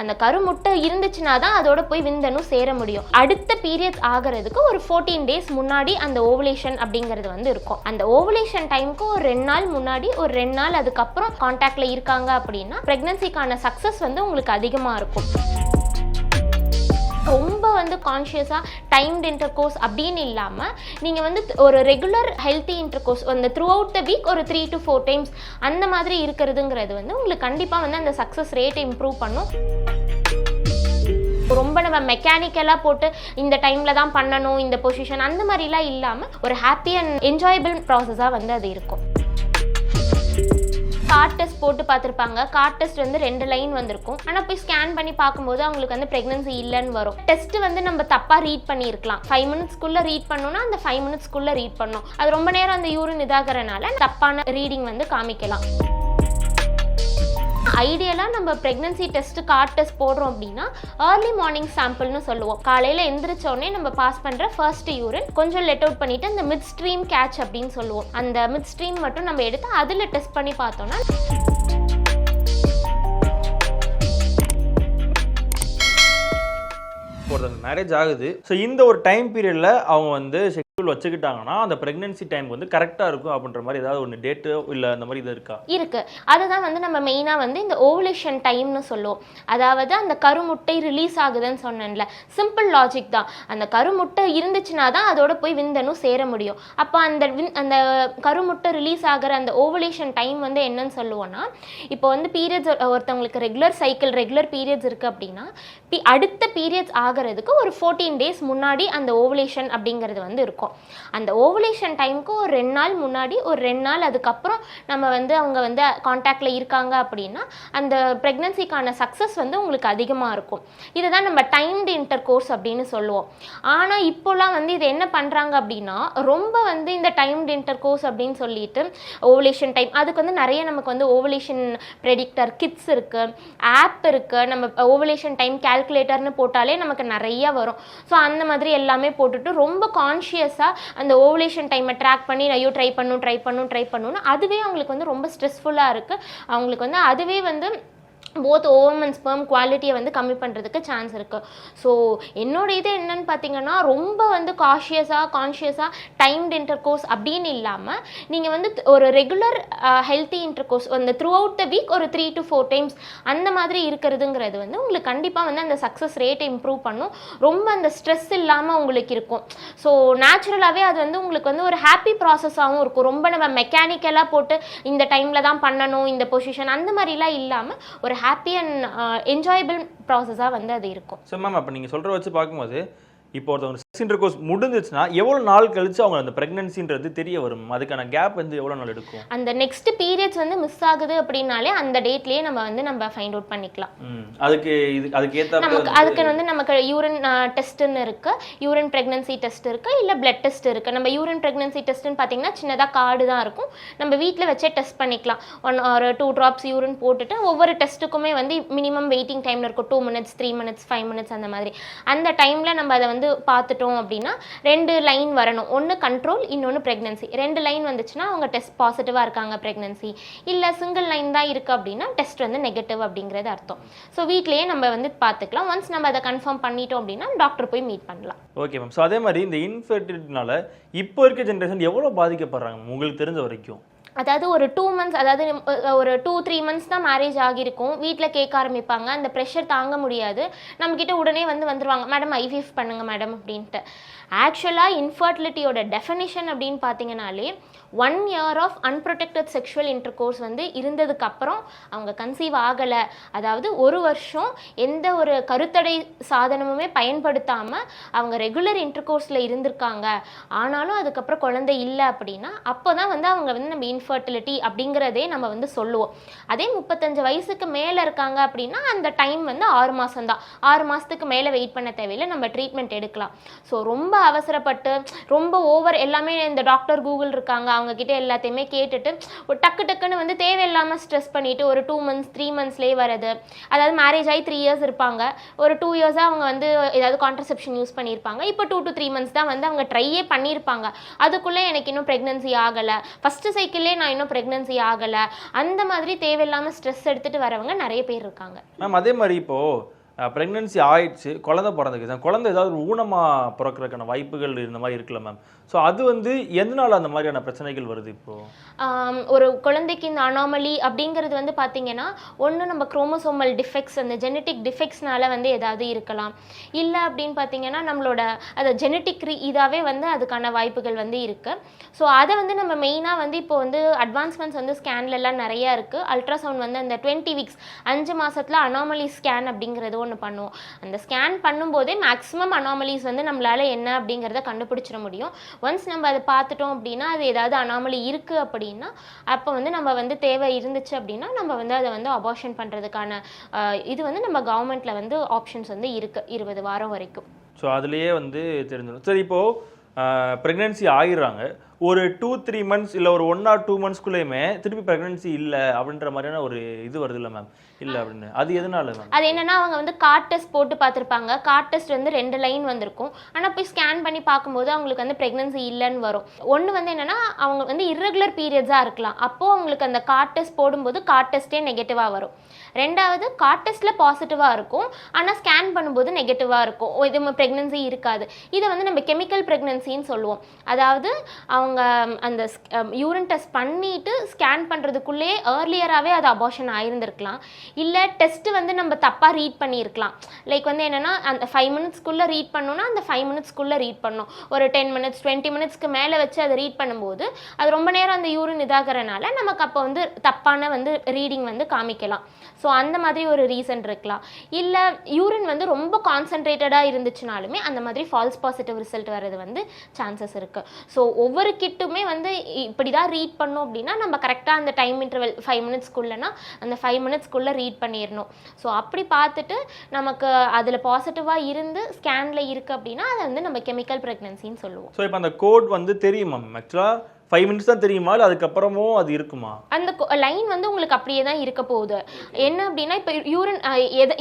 அந்த கருமுட்டை இருந்துச்சுன்னா தான் அதோட போய் விந்தணும் சேர முடியும். அடுத்த பீரியட்ஸ் ஆகிறதுக்கு ஒரு ஃபோர்டீன் டேஸ் முன்னாடி அந்த ஓவலேஷன் அப்படிங்கிறது வந்து இருக்கும். அந்த ஓவலேஷன் டைமுக்கு ஒரு ரெண்டு நாள் முன்னாடி ஒரு ரெண்டு நாள் அதுக்கப்புறம் காண்டாக்ட்ல இருக்காங்க அப்படின்னா ப்ரெக்னன்சிக்கான சக்ஸஸ் வந்து உங்களுக்கு அதிகமாக இருக்கும். ரொம்ப வந்து கான்ஷியஸாக டைம்ட் இன்டர் கோர்ஸ் அப்படின்னு இல்லாமல் நீங்கள் வந்து ஒரு ரெகுலர் ஹெல்த்தி இன்டர் கோர்ஸ் அந்த த்ரூ அவுட் த வீக் ஒரு த்ரீ டு ஃபோர் டைம்ஸ் அந்த மாதிரி இருக்கிறதுங்கிறது வந்து உங்களுக்கு கண்டிப்பாக வந்து அந்த சக்ஸஸ் ரேட்டை இம்ப்ரூவ் பண்ணும். ரொம்ப நம்ம மெக்கானிக்கலாக போட்டு இந்த டைமில் தான் பண்ணணும் இந்த பொசிஷன் அந்த மாதிரிலாம் இல்லாமல் ஒரு ஹாப்பி அண்ட் என்ஜாயபிள் ப்ராசஸாக வந்து அது இருக்கும். கார்ட் டெஸ்ட் போட்டு பார்த்துருப்பாங்க. கார்ட் டெஸ்ட் வந்து ரெண்டு லைன் வந்திருக்கும். ஆனால் போய் ஸ்கேன் பண்ணி பார்க்கும்போது அவங்களுக்கு வந்து ப்ரெக்னன்சி இல்லைன்னு வரும். டெஸ்ட் வந்து நம்ம தப்பாக ரீட் பண்ணியிருக்கலாம். ஃபைவ் மினிட்ஸ்க்குள்ளே ரீட் பண்ணோம்னா அந்த ஃபைவ் மினிட்ஸ்க்குள்ளே ரீட் பண்ணணும் அது ரொம்ப நேரம் அந்த யூரின் இதாகிறனால தப்பான ரீடிங் வந்து காமிக்கலாம். ஐடியலாக நம்ம ப்ரெக்னன்சி டெஸ்ட் கார்ட் டெஸ்ட் போடுறோம் அப்படின்னா ஏர்லி மார்னிங் சாம்பிள்னு சொல்லுவோம். காலையில் எந்திரிச்சோடனே நம்ம பாஸ் பண்ணுற ஃபர்ஸ்ட் யூரின் கொஞ்சம் லெட் அவுட் பண்ணிவிட்டு அந்த மிட் ஸ்ட்ரீம் கேட்ச் அப்படின்னு சொல்லுவோம். அந்த மிட் ஸ்ட்ரீம் மட்டும் நம்ம எடுத்து அதில் டெஸ்ட் பண்ணி பார்த்தோன்னா ஒருத்தங்க மேரேஜ் ஆகுது. ஸோ இந்த ஒரு டைம் பீரியடில் அவங்க வந்து ஷெட்யூல் வச்சுக்கிட்டாங்கன்னா அந்த பிரெக்னன்சி டைம் வந்து கரெக்டாக இருக்கும் அப்படின்ற மாதிரி ஏதாவது ஒன்று டேட்டு இல்லை அந்த மாதிரி இது இருக்கா? இருக்கு. அதுதான் வந்து நம்ம மெயினாக வந்து இந்த ஓவலேஷன் டைம்னு சொல்லுவோம். அதாவது அந்த கருமுட்டை ரிலீஸ் ஆகுதுன்னு சொன்னேன்ல. சிம்பிள் லாஜிக் தான். அந்த கருமுட்டை இருந்துச்சுன்னா தான் அதோட போய் விந்தனும் சேர முடியும். அப்போ அந்த வின் அந்த கருமுட்டை ரிலீஸ் ஆகிற அந்த ஓவலேஷன் டைம் வந்து என்னன்னு சொல்லுவோன்னா இப்போ வந்து பீரியட்ஸ் ஒருத்தவங்களுக்கு ரெகுலர் சைக்கிள் ரெகுலர் பீரியட்ஸ் இருக்குது அப்படின்னா பி அடுத்த பீரியட்ஸ் ஆகிறதுக்கு ஒரு ஃபோர்டீன் டேஸ் முன்னாடி அந்த ஓவலேஷன் அப்படிங்கிறது வந்து இருக்கும். அந்த ஓவலேஷன் டைமுக்கு ஒரு ரெண்டு நாள் முன்னாடி ஒரு ரெண்டு நாள் அதுக்கப்புறம் நம்ம வந்து அவங்க வந்து காண்டாக்டில் இருக்காங்க அப்படின்னா அந்த ப்ரெக்னன்சிக்கான சக்ஸஸ் வந்து உங்களுக்கு அதிகமாக இருக்கும். இதுதான் நம்ம டைம்டு இன்டர் கோர்ஸ் அப்படின்னு சொல்லுவோம். ஆனால் இப்போலாம் வந்து இது என்ன பண்ணுறாங்க அப்படின்னா ரொம்ப வந்து இந்த டைம்டு இன்டர் கோர்ஸ் அப்படின்னு சொல்லிட்டு ஓவலேஷன் டைம் அதுக்கு வந்து நிறைய நமக்கு வந்து ஓவலேஷன் ப்ரெடிக்டர் கிட்ஸ் இருக்குது ஆப் இருக்குது நம்ம ஓவலேஷன் டைம் கால்குலேட்டர்னு போட்டாலே நமக்கு நிறைய வரும். ஸோ அந்த மாதிரி எல்லாமே போட்டுட்டு ரொம்ப கான்ஷியஸ் கண்டினியூஸாக அந்த ஓவலேஷன் டைமை ட்ராக் பண்ணி ஐயோ ட்ரை பண்ணும் ட்ரை பண்ணும் ட்ரை பண்ணுன்னு அதுவே அவங்களுக்கு வந்து ரொம்ப ஸ்ட்ரெஸ்ஃபுல்லாக இருக்குது அவங்களுக்கு வந்து அதுவே வந்து போத் ஓவம் அண்ட் ஸ்பெர்ம் குவாலிட்டியை வந்து கம்மி பண்ணுறதுக்கு சான்ஸ் இருக்குது ஸோ என்னோட இது என்னன்னு பார்த்தீங்கன்னா ரொம்ப வந்து காஷியஸாக கான்ஷியஸாக டைம்ட் இன்டர் கோர்ஸ் அப்படின்னு இல்லாமல் நீங்கள் வந்து ஒரு ரெகுலர் ஹெல்த்தி இன்டர் கோர்ஸ் அந்த த்ரூ அவுட் த வீக் ஒரு த்ரீ டு ஃபோர் டைம்ஸ் அந்த மாதிரி இருக்கிறதுங்கிறது வந்து உங்களுக்கு கண்டிப்பாக வந்து அந்த சக்ஸஸ் ரேட்டை இம்ப்ரூவ் பண்ணும். ரொம்ப அந்த ஸ்ட்ரெஸ் இல்லாமல் உங்களுக்கு இருக்கும். ஸோ நேச்சுரலாகவே அது வந்து உங்களுக்கு வந்து ஒரு ஹாப்பி ப்ராசஸாகவும் இருக்கும். ரொம்ப நம்ம மெக்கானிக்கலாக போட்டு இந்த டைமில் தான் பண்ணணும் இந்த பொசிஷன் அந்த மாதிரிலாம் இல்லாமல் ஒரு ஹாப்பி அண்ட் என்ஜாயபிள் ப்ராசஸாக வந்து அது இருக்கும். ஸோ மேம் அப்போ நீங்கள் சொல்கிற வச்சு பார்க்கும்போது இப்போ ஒருத்தவங்க இன்டர் கோர்ஸ் முடிஞ்சிச்சுன்னா எவ்வளோ நாள் கழிச்சு அவங்க அந்த ப்ரெக்னன்சின்றது தெரிய வரும்? அதுக்கான கேப் வந்து எவ்வளோ நாள் எடுக்கும்? அந்த நெக்ஸ்ட் பீரியட்ஸ் வந்து மிஸ் ஆகுது அப்படின்னாலே அந்த டேட்லேயே நம்ம வந்து நம்ம ஃபைண்ட் அவுட் பண்ணிக்கலாம். அதுக்கு இது அதுக்கு ஏற்ற நமக்கு அதுக்கு வந்து நமக்கு யூரின் டெஸ்ட்டுன்னு இருக்கு. யூரின் ப்ரெக்னன்சி டெஸ்ட் இருக்கு இல்லை பிளட் டெஸ்ட் இருக்கு. நம்ம யூரின் ப்ரெக்னன்சி டெஸ்ட்னு பார்த்தீங்கன்னா சின்னதாக கார்டு தான் இருக்கும். நம்ம வீட்டில் வச்சே டெஸ்ட் பண்ணிக்கலாம். ஒன் ஒரு டூ ட்ராப்ஸ் யூரின் போட்டுட்டு ஒவ்வொரு டெஸ்ட்டுக்குமே வந்து மினிமம் வெயிட்டிங் டைம்ல இருக்கும். Two minutes three minutes five minutes அந்த மாதிரி. அந்த டைமில் நம்ம அதை வந்து பார்த்துட்டோம் அப்படின்னா ரெண்டு லைன் வரணும். ஒன்று கண்ட்ரோல் இன்னொன்று ப்ரெக்னன்சி ரெண்டு லைன் வந்துச்சுன்னா அவங்க டெஸ்ட் பாசிட்டிவாக இருக்காங்க ப்ரெக்னன்சி இல்லை சிங்கிள் லைன் தான் இருக்குது அப்படின்னா டெஸ்ட் வந்து நெகட்டிவ் அப்படிங்கிறது அர்த்தம். ஸோ வீட்லேயே நம்ம வந்து பார்த்துக்கலாம். ஒன்ஸ் நம்ம அதை கன்ஃபார்ம் பண்ணிட்டோம் அப்படின்னா டாக்டர் போய் மீட் பண்ணலாம். ஓகே மேம் ஸோ அதே மாதிரி இந்த இன்ஃபர்டிலிட்டினால இப்போ இருக்க ஜென்ரேஷன் எவ்வளோ பாதிக்கப்படுறாங்க? உங்களுக்கு தெரிஞ்ச வரைக்கும். அதாவது ஒரு டூ மந்த்ஸ் அதாவது ஒரு டூ த்ரீ மந்த்ஸ் தான் மேரேஜ் ஆகியிருக்கும். வீட்டில் கேட்க ஆரம்பிப்பாங்க. அந்த ப்ரெஷர் தாங்க முடியாது. நம்மக்கிட்ட உடனே வந்து வந்துருவாங்க. மேடம் ஐவிஎஃப் பண்ணுங்க மேடம் அப்படின்ட்டு. ஆக்சுவலாக இன்ஃபர்டிலிட்டியோட டெஃபினிஷன் அப்படின்னு பார்த்தீங்கனாலே one year of unprotected sexual intercourse வந்து இருந்ததுக்கப்புறம் அவங்க கன்சீவ் ஆகலை. அதாவது ஒரு வருஷம் எந்த ஒரு கருத்தடை சாதனமுமே பயன்படுத்தாமல் அவங்க ரெகுலர் இன்டர்கோர்ஸில் இருந்திருக்காங்க. ஆனாலும் அதுக்கப்புறம் குழந்தை இல்லை அப்படின்னா அப்போ தான் வந்து அவங்க வந்து நம்ம இன்ஃபர்டிலிட்டி அப்படிங்கிறதே நம்ம வந்து சொல்லுவோம். அதே முப்பத்தஞ்சு வயசுக்கு மேலே இருக்காங்க அப்படின்னா அந்த டைம் வந்து ஆறு மாதம் தான் ஆறு மாதத்துக்கு மேலே வெயிட் பண்ண தேவையில்லை நம்ம ட்ரீட்மெண்ட் எடுக்கலாம். ஸோ ரொம்ப அவசரப்பட்டு ரொம்ப ஓவர் எல்லாமே இந்த டாக்டர் கூகுள் இருக்காங்க. அவங்கக்கிட்ட எல்லாத்தையுமே கேட்டுட்டு ஒரு டக்கு டக்குன்னு வந்து தேவையில்லாமல் ஸ்ட்ரெஸ் பண்ணிவிட்டு ஒரு டூ மந்த்ஸ் த்ரீ மந்த்ஸ்லேயே வரது அதாவது மேரேஜ் ஆகி த்ரீ இயர்ஸ் இருப்பாங்க. ஒரு டூ இயர்ஸாக அவங்க வந்து ஏதாவது கான்ட்ரசெப்ஷன் யூஸ் பண்ணியிருப்பாங்க இப்போ டூ டு த்ரீ மந்த்ஸ் தான் வந்து அவங்க ட்ரையே பண்ணியிருப்பாங்க அதுக்குள்ளே எனக்கு இன்னும் ப்ரெக்னன்சி ஆகலை. ஃபஸ்ட்டு சைக்கிளே நான் இன்னும் ப்ரெக்னன்சி ஆகலை. அந்த மாதிரி தேவையில்லாமல் ஸ்ட்ரெஸ் எடுத்துட்டு வரவங்க நிறைய பேர் இருக்காங்க. மேம் அதே மாதிரி இப்போ ப்ரெக்னன்சி ஆயிடுச்சு குழந்தை பிறந்துக்கு குழந்தை ஏதாவது ஒரு ஊனமாக பிறக்கிறதுக்கான வாய்ப்புகள் இந்த மாதிரி இருக்குல்ல மேம் ஸோ அது வந்து எதனால அந்த மாதிரியான பிரச்சனைகள் வருது இப்போ? ஒரு குழந்தைக்கு இந்த அனாமலி அப்படிங்கிறது வந்து பார்த்தீங்கன்னா ஒன்று நம்ம குரோமோசோமல் டிஃபெக்ட்ஸ் அந்த ஜெனட்டிக் டிஃபெக்ட்ஸ்னால வந்து ஏதாவது இருக்கலாம். இல்லை அப்படின்னு பார்த்தீங்கன்னா நம்மளோட அது ஜெனட்டிக் இதாகவே வந்து அதுக்கான வாய்ப்புகள் வந்து இருக்குது ஸோ அதை வந்து நம்ம மெயினாக வந்து இப்போ வந்து அட்வான்ஸ்மெண்ட்ஸ் வந்து ஸ்கேன்லலாம் நிறையா இருக்குது அல்ட்ராசவுண்ட் வந்து அந்த டுவெண்ட்டி வீக்ஸ் அஞ்சு மாதத்தில் அனாமலி ஸ்கேன் அப்படிங்கிறது ஒன்று பண்ணுவோம் அந்த ஸ்கேன் பண்ணும்போதே மேக்ஸிமம் அனாமலிஸ் வந்து நம்மளால என்ன அப்படிங்கிறத கண்டுபிடிச்சிட முடியும். ஒன்ஸ் நம்ம அதை பார்த்துட்டோம் அப்படின்னா அது ஏதாவது அனாமலி இருக்குது அப்படின்னா அப்போ வந்து நம்ம வந்து தேவை இருந்துச்சு அப்படின்னா நம்ம வந்து அதை வந்து அபார்ஷன் பண்ணுறதுக்கான இது வந்து நம்ம கவர்மெண்ட்டில் வந்து ஆப்ஷன்ஸ் வந்து இருக்குது இருபது வாரம் வரைக்கும். ஸோ அதுலேயே வந்து தெரிஞ்சிடும். சரி இப்போது ப்ரெக்னென்சி ஆயிடுறாங்க. ஒரு டூ த்ரீ மந்த்ஸ் இல்லை ஒரு ஒன் ஆர் டூ மந்த்ஸ்க்குள்ளேயுமே திருப்பி ப்ரெக்னென்சி இல்லை அப்படின்ற மாதிரியான ஒரு இது வருது இல்லை மேம் இல்லை அப்படின்னு. அது எதனால மேம் அது என்னன்னா அவங்க வந்து கார்ட் டெஸ்ட் போட்டு பார்த்துருப்பாங்க. கார்ட் டெஸ்ட் வந்து ரெண்டு லைன் வந்திருக்கும். ஆனால் போய் ஸ்கேன் பண்ணி பார்க்கும்போது அவங்களுக்கு வந்து ப்ரெக்னன்சி இல்லைன்னு வரும். ஒன்று வந்து என்னன்னா அவங்க வந்து irregular பீரியட்ஸாக இருக்கலாம். அப்போது அவங்களுக்கு அந்த கார்ட் டெஸ்ட் போடும்போது கார்ட் டெஸ்ட்டே நெகட்டிவாக வரும். ரெண்டாவது கார்ட் டெஸ்ட்டில் பாசிட்டிவாக இருக்கும். ஆனால் ஸ்கேன் பண்ணும்போது நெகட்டிவாக இருக்கும். ஓ, இது ப்ரெக்னன்சி இருக்காது. இதை வந்து நம்ம கெமிக்கல் ப்ரெக்னன்சின்னு சொல்லுவோம். அதாவது அவங்க அந்த யூரின் டெஸ்ட் பண்ணிட்டு ஸ்கேன் பண்ணுறதுக்குள்ளே ஏர்லியராகவே அது அபார்ஷன் ஆயிருந்திருக்கலாம். இல்லை டெஸ்ட்டு வந்து நம்ம தப்பாக ரீட் பண்ணியிருக்கலாம். லைக் வந்து என்னென்னா அந்த ஃபைவ் மினிட்ஸ்க்குள்ளே ரீட் பண்ணோன்னா அந்த ஃபைவ் மினிட்ஸ்க்குள்ளே ரீட் பண்ணணும் ஒரு டென் மினிட்ஸ் டுவெண்ட்டி மினிட்ஸ்க்கு மேலே வச்சு அதை ரீட் பண்ணும்போது அது ரொம்ப நேரம் அந்த யூரின் இதாகிறனால நமக்கு அப்போ வந்து தப்பான வந்து ரீடிங் வந்து காமிக்கலாம். ஸோ ஸோ அந்த மாதிரி ஒரு ரீசன் இருக்கலாம். இல்லை யூரின் வந்து ரொம்ப கான்சென்ட்ரேட்டடாக இருந்துச்சுனாலுமே அந்த மாதிரி ஃபால்ஸ் பாசிட்டிவ் ரிசல்ட் வர்றது வந்து சான்சஸ் இருக்குது ஸோ ஒவ்வொரு கிட்டுமே வந்து இப்படி தான் ரீட் பண்ணோம் அப்படின்னா நம்ம கரெக்டாக அந்த டைம் இன்டர்வல் ஃபைவ் மினிட்ஸ்க்குள்ளனா அந்த ஃபைவ் மினிட்ஸ்க்குள்ளே ரீட் பண்ணிடணும் ஸோ அப்படி பார்த்துட்டு நமக்கு அதில் பாசிட்டிவாக இருந்து ஸ்கேனில் இருக்குது அப்படின்னா அதை வந்து நம்ம கெமிக்கல் ப்ரெக்னன்சின்னு சொல்லுவோம். ஸோ இப்போ அந்த கோட் வந்து தெரியுமா மேம் ஆக்சுவலாக ஃபைவ் மினிட்ஸ் தான் தெரியுமா? இல்லை அதுக்கப்புறமும் அது இருக்குமா? அந்த லைன் வந்து உங்களுக்கு அப்படியே தான் இருக்க போகுது. என்ன அப்படின்னா இப்போ யூரின்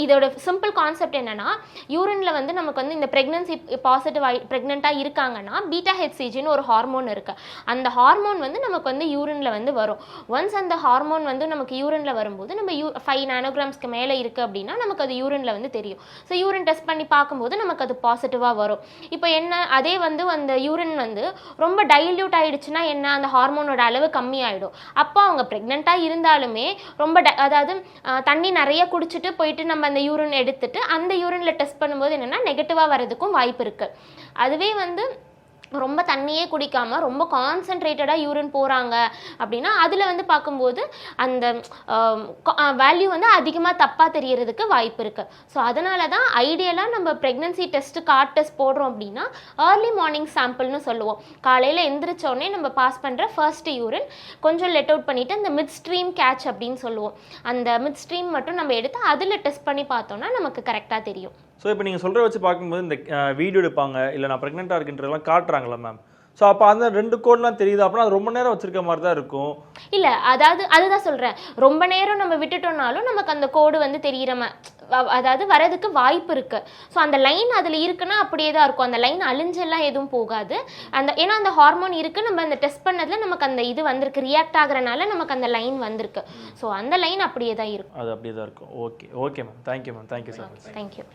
இதோட சிம்பிள் கான்செப்ட் என்னன்னா யூரின்ல வந்து நமக்கு வந்து இந்த ப்ரெக்னன்சி பாசிட்டிவ் ஆகி ப்ரெக்னெண்ட்டாக இருக்காங்கன்னா பீட்டா ஹெச்சிஜின்னு ஒரு ஹார்மோன் இருக்கு. அந்த ஹார்மோன் வந்து நமக்கு வந்து யூரின்ல வந்து வரும். ஒன்ஸ் அந்த ஹார்மோன் வந்து நமக்கு யூரின்ல வரும்போது நம்ம யூ ஃபைவ் நானோகிராம்ஸ்க்கு மேலே இருக்கு அப்படின்னா நமக்கு அது யூரின்ல வந்து தெரியும். ஸோ யூரின் டெஸ்ட் பண்ணி பார்க்கும்போது நமக்கு அது பாசிட்டிவாக வரும். இப்போ என்ன அதே வந்து அந்த யூரின் வந்து ரொம்ப டைல்யூட் ஆயிடுச்சுன்னா என்ன அந்த ஹார்மோனோட அளவு கம்மியாயிடும். அப்போ அவங்க ப்ரெக்னெண்ட்டாக இருந்தாலுமே ரொம்ப அதாவது தண்ணி நிறைய குடிச்சிட்டு போயிட்டு நம்ம அந்த யூரின் எடுத்துட்டு அந்த யூரினில் டெஸ்ட் பண்ணும்போது என்னென்னா நெகட்டிவாக வர்றதுக்கும் வாய்ப்பு இருக்குது அதுவே வந்து ரொம்ப தண்ணியே குடிக்காம ரொம்ப கான்சென்ட்ரேட்டடாக யூரின் போகிறாங்க அப்படின்னா அதில் வந்து பார்க்கும்போது அந்த வேல்யூ வந்து அதிகமாக தப்பாக தெரியறதுக்கு வாய்ப்பு இருக்குது ஸோ அதனால தான் ஐடியலாக நம்ம ப்ரெக்னன்சி டெஸ்ட் கார்ட் டெஸ்ட் போடுறோம் அப்படின்னா ஏர்லி மார்னிங் சாம்பிள்னு சொல்லுவோம். காலையில் எந்திரிச்சோடனே நம்ம பாஸ் பண்ணுற ஃபர்ஸ்ட் யூரின் கொஞ்சம் லெட் அவுட் பண்ணிவிட்டு அந்த மிட் ஸ்ட்ரீம் கேட்ச் அப்படின்னு சொல்லுவோம். அந்த மிட் ஸ்ட்ரீம் மட்டும் நம்ம எடுத்து அதில் டெஸ்ட் பண்ணி பார்த்தோம்னா நமக்கு கரெக்டாக தெரியும். ஸோ இப்போ நீங்கள் சொல்கிற வச்சு பார்க்கும்போது இந்த வீடியோ எடுப்பாங்க இல்லை நான் ப்ரெக்னெண்ட்டாக இருக்குன்றதெல்லாம் காட்டுறாங்களா மேம் ஸோ அப்போ அந்த ரெண்டு கோட்லாம் தெரியுது? அப்படின்னா அது ரொம்ப நேரம் வச்சிருக்க மாதிரி தான் இருக்கும். இல்ல அதாவது அதுதான் சொல்றேன். ரொம்ப நேரம் நம்ம விட்டுட்டோம்னாலும் நமக்கு அந்த கோடு வந்து தெரியற அதாவது வரதுக்கு வாய்ப்பு இருக்கு. ஸோ அந்த லைன் அதுல இருக்குன்னா அப்படியே தான் இருக்கும். அந்த லைன் அழிஞ்செல்லாம் எதுவும் போகாது. அந்த ஏன்னா அந்த ஹார்மோன் இருக்கு. நம்ம அந்த டெஸ்ட் பண்ணதுல நமக்கு அந்த இது வந்திருக்கு. ரியாக்ட் ஆகுறனால நமக்கு அந்த லைன் வந்திருக்கு. ஸோ அந்த லைன் அப்படியே தான் இருக்கும். அது அப்படியே தான் இருக்கும். Okay okay ma'am thank you ma'am thank you much thank you